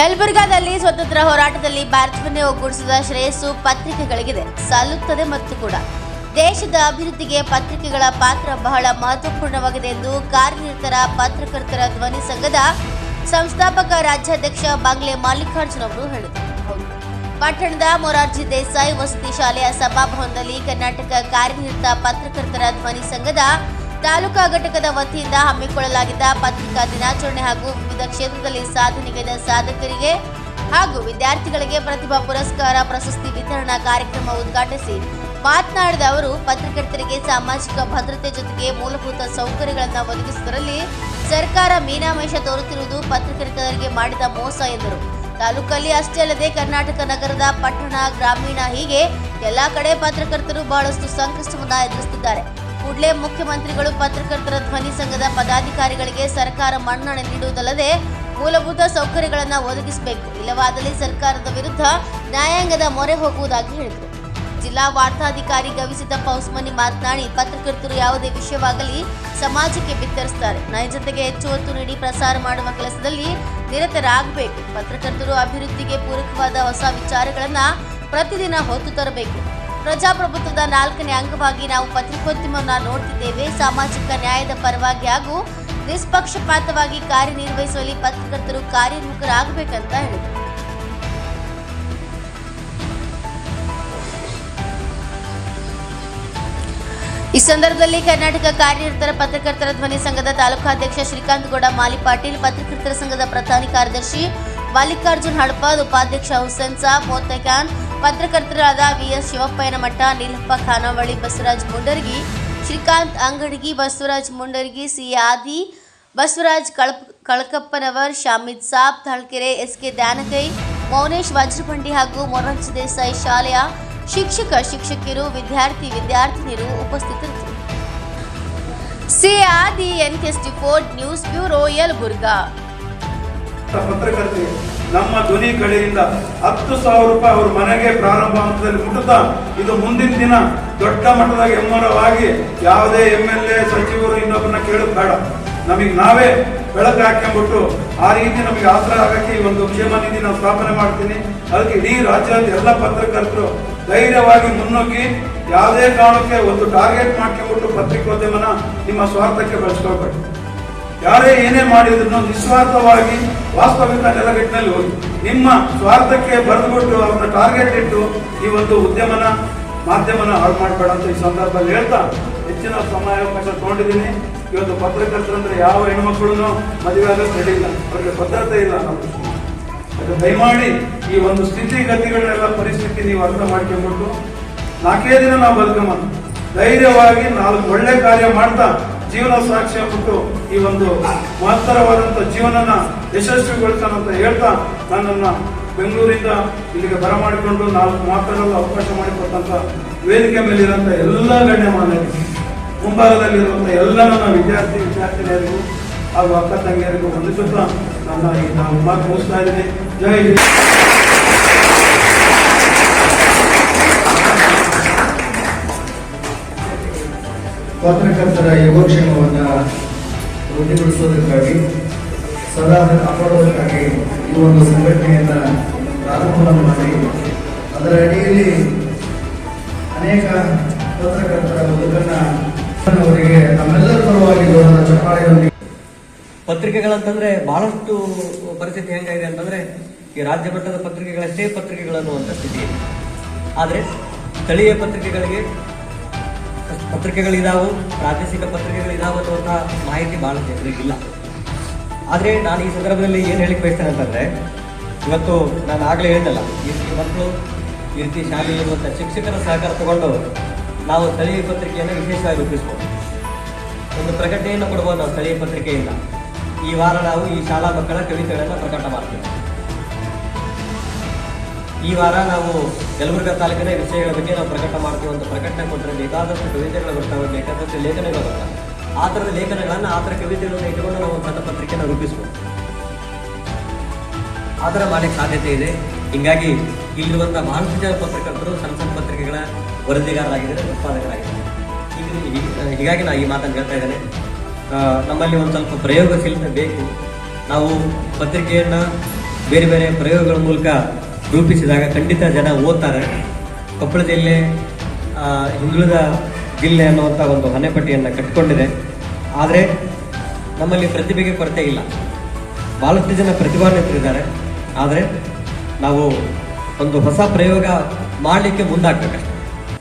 ಯಲಬುರ್ಗಾದಲ್ಲಿ ಸ್ವತಂತ್ರ ಹೋರಾಟದಲ್ಲಿ ಭಾರತವನ್ನೇ ಒಗ್ಗೂಡಿಸಿದ ಶ್ರೇಯಸ್ಸು ಪತ್ರಿಕೆಗಳಿಗಿದೆ ಸಲ್ಲುತ್ತದೆ ಮತ್ತು ಕೂಡ ದೇಶದ ಅಭಿವೃದ್ಧಿಗೆ ಪತ್ರಿಕೆಗಳ ಪಾತ್ರ ಬಹಳ ಮಹತ್ವಪೂರ್ಣವಾಗಿದೆ ಎಂದು ಕಾರ್ಯನಿರತರ ಪತ್ರಕರ್ತರ ಧ್ವನಿ ಸಂಘದ ಸಂಸ್ಥಾಪಕ ರಾಜ್ಯಾಧ್ಯಕ್ಷ ಬಾಗ್ಲೆ ಮಲ್ಲಿಕಾರ್ಜುನ್ ಅವರು ಹೇಳಿದರು. ಪಟ್ಟಣದ ಮೊರಾರ್ಜಿ ದೇಸಾಯಿ ವಸತಿ ಶಾಲೆಯ ಸಭಾಭವನದಲ್ಲಿ ಕರ್ನಾಟಕ ಕಾರ್ಯನಿರತ ಪತ್ರಕರ್ತರ ಧ್ವನಿ ಸಂಘದ ತಾಲೂಕಾ ಘಟಕದ ವತಿಯಿಂದ ಹಮ್ಮಿಕೊಳ್ಳಲಾಗಿದ್ದ ಪತ್ರಿಕಾ ದಿನಾಚರಣೆ ಹಾಗೂ ವಿವಿಧ ಕ್ಷೇತ್ರದಲ್ಲಿ ಸಾಧನೆಗೈದ ಸಾಧಕರಿಗೆ ಹಾಗೂ ವಿದ್ಯಾರ್ಥಿಗಳಿಗೆ ಪ್ರತಿಭಾ ಪುರಸ್ಕಾರ, ಪ್ರಶಸ್ತಿ ವಿತರಣಾ ಕಾರ್ಯಕ್ರಮ ಉದ್ಘಾಟಿಸಿ ಮಾತನಾಡಿದ ಅವರು, ಪತ್ರಕರ್ತರಿಗೆ ಸಾಮಾಜಿಕ ಭದ್ರತೆ ಜೊತೆಗೆ ಮೂಲಭೂತ ಸೌಕರ್ಯಗಳನ್ನು ಒದಗಿಸುವುದರಲ್ಲಿ ಸರ್ಕಾರ ಮೀನಾಮೇಷ ತೋರುತ್ತಿರುವುದು ಪತ್ರಕರ್ತರಿಗೆ ಮಾಡಿದ ಮೋಸ ಎಂದರು. ತಾಲೂಕಲ್ಲಿ ಅಷ್ಟೇ ಅಲ್ಲದೆ ಕರ್ನಾಟಕ ನಗರದ ಪಟ್ಟಣ, ಗ್ರಾಮೀಣ ಹೀಗೆ ಎಲ್ಲಾ ಕಡೆ ಪತ್ರಕರ್ತರು ಬಹಳಷ್ಟು ಸಂಕಷ್ಟವನ್ನು ಎದುರಿಸುತ್ತಿದ್ದಾರೆ. ಕೂಡಲೇ ಮುಖ್ಯಮಂತ್ರಿಗಳು ಪತ್ರಕರ್ತರ ಧ್ವನಿ ಸಂಘದ ಪದಾಧಿಕಾರಿಗಳಿಗೆ ಸರ್ಕಾರ ಮನ್ನಣೆ ನೀಡುವುದಲ್ಲದೆ ಮೂಲಭೂತ ಸೌಕರ್ಯಗಳನ್ನು ಒದಗಿಸಬೇಕು. ಇಲ್ಲವಾದಲ್ಲಿ ಸರ್ಕಾರದ ವಿರುದ್ಧ ನ್ಯಾಯಾಂಗದ ಮೊರೆ ಹೋಗುವುದಾಗಿ ಹೇಳಿದರು. ಜಿಲ್ಲಾ ವಾರ್ತಾಧಿಕಾರಿ ಗವಿಸಿದ ಪೌಸ್ಮನಿ ಮಾತನಾಡಿ, ಪತ್ರಕರ್ತರು ಯಾವುದೇ ವಿಷಯವಾಗಲಿ ಸಮಾಜಕ್ಕೆ ಬಿತ್ತರಿಸುತ್ತಾರೆ ನೈಜತೆಗೆ ಹೆಚ್ಚು ಒತ್ತು ನೀಡಿ ಪ್ರಸಾರ ಮಾಡುವ ಕೆಲಸದಲ್ಲಿ ನಿರತರಾಗಬೇಕು. ಪತ್ರಕರ್ತರು ಅಭಿವೃದ್ಧಿಗೆ ಪೂರಕವಾದ ಹೊಸ ವಿಚಾರಗಳನ್ನು ಪ್ರತಿದಿನ ಹೊತ್ತು ತರಬೇಕು. ಪ್ರಜಾಪ್ರಭುತ್ವದ ನಾಲ್ಕನೇ ಅಂಗವಾಗಿ ನಾವು ಪತ್ರಿಕೋದ್ಯಮವನ್ನು ನೋಡ್ತಿದ್ದೇವೆ. ಸಾಮಾಜಿಕ ನ್ಯಾಯದ ಪರವಾಗಿ ಹಾಗೂ ನಿಷ್ಪಕ್ಷಪಾತವಾಗಿ ಕಾರ್ಯನಿರ್ವಹಿಸುವಲ್ಲಿ ಪತ್ರಕರ್ತರು ಕಾರ್ಯೋನ್ಮುಖರಾಗಬೇಕಂತ ಹೇಳಿದರು. ಈ ಸಂದರ್ಭದಲ್ಲಿ ಕರ್ನಾಟಕ ಕಾರ್ಯನಿರತರ ಪತ್ರಕರ್ತರ ಧ್ವನಿ ಸಂಘದ ತಾಲೂಕಾಧ್ಯಕ್ಷ ಶ್ರೀಕಾಂತ್ ಗೌಡ ಮಾಲಿ ಪಾಟೀಲ್, ಪತ್ರಕರ್ತರ ಸಂಘದ ಪ್ರಧಾನ ಕಾರ್ಯದರ್ಶಿ ಮಲ್ಲಿಕಾರ್ಜುನ್ ಹಡಪದ್ ಉಪಾಧ್ಯಕ್ಷ Hussain Sab Motaikhan ಪತ್ರಕರ್ತರಾದ VS Shivappayyanamath, Neelappa Khanavali Basavaraj Mundargi, Srikant Angadigi Basavaraj Mundargi, C. Adi Basavaraj Kalap, Kalakappanavar Shamid Sab Talkere S K Dyanakai, Mounesh Vajrapandi ಹಾಗೂ ಮೊರಾರ್ಜಿ ದೇಸಾಯಿ ಶಾಲೆಯ ಶಿಕ್ಷಕ, ಶಿಕ್ಷಕಿಯರು, ವಿದ್ಯಾರ್ಥಿ, ವಿದ್ಯಾರ್ಥಿನಿಯರು ಉಪಸ್ಥಿತರಿದ್ದರು. ಸಿ. ಆದಿ ಎನ್ ನ್ಯೂಸ್ ಬ್ಯೂರೋ ಯಲಬುರ್ಗಾ. ನಮ್ಮ ಧ್ವನಿ ಕಡೆಯಿಂದ ಹತ್ತು ಸಾವಿರ ರೂಪಾಯಿ ಅವ್ರ ಮನೆಗೆ ಪ್ರಾರಂಭ ಹಂತದಲ್ಲಿ ಮುಟ್ಟುತ್ತಾ, ಇದು ಮುಂದಿನ ದಿನ ದೊಡ್ಡ ಮಟ್ಟದ ಹೆಮ್ಮರವಾಗಿ ಯಾವುದೇ ಎಂ ಎಲ್ ಎ ಸಚಿವರು ಇನ್ನೊಬ್ಬರನ್ನ ಕೇಳೋದು ಬೇಡ. ನಮಗೆ ನಾವೇ ಬೆಳಕು ಹಾಕೊಂಡ್ಬಿಟ್ಟು ಆ ರೀತಿ ನಮಗೆ ಆಸರ ಆಗಕ್ಕೆ ಈ ಒಂದು ಕ್ಷೇಮ ನಿಧಿ ನಾವು ಸ್ಥಾಪನೆ ಮಾಡ್ತೀನಿ. ಅದಕ್ಕೆ ಇಡೀ ರಾಜ್ಯದ ಎಲ್ಲ ಪತ್ರಕರ್ತರು ಧೈರ್ಯವಾಗಿ ಮುನ್ನುಗ್ಗಿ ಯಾವುದೇ ಕಾರಣಕ್ಕೆ ಒಂದು ಟಾರ್ಗೆಟ್ ಮಾಡ್ಕೊಂಡ್ಬಿಟ್ಟು ಪತ್ರಿಕೋದ್ಯಮನ ನಿಮ್ಮ ಸ್ವಾರ್ಥಕ್ಕೆ ಬಳಸ್ಕೊಳ್ಬೇಡಿ ಯಾರೇ ಏನೇ ಮಾಡಿದ್ರು ನಿಸ್ವಾರ್ಥವಾಗಿ ವಾಸ್ತವಿಕ ನೆಲಗಟ್ಟಿನಲ್ಲಿ ಹೋಗಿ. ನಿಮ್ಮ ಸ್ವಾರ್ಥಕ್ಕೆ ಬರೆದುಬಿಟ್ಟು ಅವರನ್ನ ಟಾರ್ಗೆಟ್ ಇಟ್ಟು ಈ ಒಂದು ಉದ್ಯಮನ, ಮಾಧ್ಯಮನ ಹಾಳು ಮಾಡಬೇಡ ಅಂತ ಈ ಸಂದರ್ಭದಲ್ಲಿ ಹೇಳ್ತಾ ಹೆಚ್ಚಿನ ಸಮಯಾವಕಾಶ ತಗೊಂಡಿದ್ದೀನಿ. ಇವತ್ತು ಪತ್ರಕರ್ತರು ಅಂದ್ರೆ ಯಾವ ಹೆಣ್ಮಕ್ಳು ಮದುವೆ ಆಗೋದು ರೆಡಿ ಅವರಿಗೆ ಭದ್ರತೆ ಇಲ್ಲ ಅದು ದಯಮಾಡಿ ಈ ಒಂದು ಸ್ಥಿತಿಗತಿಗಳನ್ನೆಲ್ಲ ಪರಿಸ್ಥಿತಿ ನೀವು ಅರ್ಥ ಮಾಡ್ಕೊಂಡ್ಬಿಟ್ಟು ನಾಲ್ಕೇ ದಿನ ನಾವು ಬದುಕಮ್ಮ. ಧೈರ್ಯವಾಗಿ ನಾಲ್ಕು ಒಳ್ಳೆ ಕಾರ್ಯ ಮಾಡ್ತಾ ಜೀವನ ಸಾಕ್ಷಿ ಆಗ್ಬಿಟ್ಟು ಈ ಒಂದು ಮಹತ್ತರವಾದಂಥ ಜೀವನನ ಯಶಸ್ವಿಗೊಳಿಸೋಣ ಅಂತ ಹೇಳ್ತಾ ನನ್ನನ್ನು ಬೆಂಗಳೂರಿಂದ ಇಲ್ಲಿಗೆ ಬರಮಾಡಿಕೊಂಡು ನಾಲ್ಕು ಮಾತಾಡಲು ಅವಕಾಶ ಮಾಡಿಕೊಟ್ಟಂಥ ವೇದಿಕೆ ಮೇಲಿರುವಂಥ ಎಲ್ಲ ಗಣ್ಯಮಾನ್ಯರಿಗೆ ಮುಂಭಾಗದಲ್ಲಿರುವಂಥ ಎಲ್ಲ ನನ್ನ ವಿದ್ಯಾರ್ಥಿ, ವಿದ್ಯಾರ್ಥಿನಿಯರಿಗೂ ಹಾಗೂ ಅಕ್ಕ ತಂಗಿಯರಿಗೂ ವಂದಿಸುತ್ತಾ ನನ್ನ ಈ ನಾನು ಮಾತು ಮುಗಿಸ್ತಾ ಇದ್ದೀನಿ. ಜೈ ಪತ್ರಕರ್ತರ ಯೋಗಕ್ಷೇಮವನ್ನು ವೃದ್ಧಿಗೊಳಿಸೋದಕ್ಕಾಗಿ ಸದಾ ಕಾಪಾಡೋದಕ್ಕಾಗಿ ಈ ಒಂದು ಸಂಘಟನೆಯನ್ನು ಪ್ರಾರಂಭವನ್ನು ಮಾಡಿ, ಅದರ ಅಡಿಯಲ್ಲಿ ಅನೇಕ ಪತ್ರಕರ್ತರ ಬದುಕನ್ನು ಅವರಿಗೆ ನಮ್ಮೆಲ್ಲರ ಪರವಾಗಿ ಚಪ್ಪಾಳೆಯೊಂದಿಗೆ ಪತ್ರಿಕೆಗಳಂತಂದ್ರೆ ಬಹಳಷ್ಟು ಪರಿಸ್ಥಿತಿ ಹೆಂಗಾಗಿದೆ ಅಂತಂದ್ರೆ, ಈ ರಾಜ್ಯ ಮಟ್ಟದ ಪತ್ರಿಕೆಗಳಷ್ಟೇ ಪತ್ರಿಕೆಗಳು ಅನ್ನುವಂಥ ಸ್ಥಿತಿ ಆದರೆ ಸ್ಥಳೀಯ ಪತ್ರಿಕೆಗಳಿಗೆ ಪತ್ರಿಕೆಗಳಿದಾವು, ಪ್ರಾದೇಶಿಕ ಪತ್ರಿಕೆಗಳಿದಾವೆ ಅನ್ನುವಂಥ ಮಾಹಿತಿ ಬಹಳ ಜನರಿಗಿಲ್ಲ. ಆದರೆ ನಾನು ಈ ಸಂದರ್ಭದಲ್ಲಿ ಏನು ಹೇಳಿಕ್ ಬಯಸ್ತೇನೆ ಅಂತಂದರೆ, ಇವತ್ತು ನಾನು ಆಗಲೇ ಹೇಳಿದ್ದಲ್ಲ ಈ ರೀತಿ ಮಕ್ಕಳು, ಈ ರೀತಿ ಶಾಲೆಯಲ್ಲಿರುವಂಥ ಶಿಕ್ಷಕರ ಸಹಕಾರ ತಗೊಂಡು ನಾವು ಸ್ಥಳೀಯ ಪತ್ರಿಕೆಯನ್ನು ವಿಶೇಷವಾಗಿ ರೂಪಿಸ್ಬೋದು. ಒಂದು ಪ್ರಕಟಣೆಯನ್ನು ಕೊಡ್ಬೋದು ನಾವು ಸ್ಥಳೀಯ ಪತ್ರಿಕೆಯಿಂದ ಈ ವಾರ ನಾವು ಈ ಶಾಲಾ ಮಕ್ಕಳ ಕವಿತೆಗಳನ್ನು ಪ್ರಕಟ ಮಾಡ್ತೀವಿ. ಈ ವಾರ ನಾವು ಯಲಬುರ್ಗಾ ತಾಲೂಕಿನ ವಿಷಯಗಳ ಬಗ್ಗೆ ನಾವು ಪ್ರಕಟ ಮಾಡ್ತೀವಿ ಅಂತ ಪ್ರಕಟಣೆ ಕೊಟ್ಟರೆ ಬೇಕಾದಷ್ಟು ಕವಿತೆಗಳು ಬರ್ತಾವೆ ಬೇಕಾದಷ್ಟು ಲೇಖನಗಳು ಬರ್ತವೆ. ಆ ಥರದ ಲೇಖನಗಳನ್ನು ಆ ಥರ ಕವಿತೆಗಳನ್ನು ಇಟ್ಟುಕೊಂಡು ನಾವು ಒಂದು ಸಣ್ಣ ಪತ್ರಿಕೆಯನ್ನು ರೂಪಿಸ್ಬೋದು. ಆ ಥರ ಮಾಡಲಿಕ್ಕೆ ಸಾಧ್ಯತೆ ಇದೆ. ಹೀಗಾಗಿ ಇಲ್ಲಿರುವಂಥ ಮಾನಸಿಕ ಪತ್ರಕರ್ತರು ಸಣ್ಣ ಸಣ್ಣ ಪತ್ರಿಕೆಗಳ ವರದಿಗಾರರಾಗಿದ್ದಾರೆ, ಉತ್ಪಾದಕರಾಗಿದ್ದಾರೆ. ಹೀಗಾಗಿ ಹೀಗೆ- ಹೀಗಾಗಿ ನಾನು ಈ ಮಾತನ್ನು ಹೇಳ್ತಾ ಇದ್ದೇನೆ. ನಮ್ಮಲ್ಲಿ ಒಂದು ಸ್ವಲ್ಪ ಪ್ರಯೋಗಶೀಲತೆ ಬೇಕು. ನಾವು ಪತ್ರಿಕೆಯನ್ನು ಬೇರೆ ಬೇರೆ ಪ್ರಯೋಗಗಳ ಮೂಲಕ ರೂಪಿಸಿದಾಗ ಖಂಡಿತ ಜನ ಓದ್ತಾರೆ. ಕೊಪ್ಪಳ ಜಿಲ್ಲೆ ಹಿಂದುಳಿದ ಜಿಲ್ಲೆ ಅನ್ನುವಂಥ ಒಂದು ಹಣೆಪಟ್ಟಿಯನ್ನು ಕಟ್ಟಿಕೊಂಡಿದೆ ಆದರೆ ನಮ್ಮಲ್ಲಿ ಪ್ರತಿಭೆಗೆ ಕೊರತೆ ಇಲ್ಲ. ಭಾಳಷ್ಟು ಜನ ಪ್ರತಿಭಾನ್ವಿತರಿದ್ದಾರೆ ಆದರೆ ನಾವು ಒಂದು ಹೊಸ ಪ್ರಯೋಗ ಮಾಡಲಿಕ್ಕೆ ಮುಂದಾಗಬೇಕಷ್ಟೆ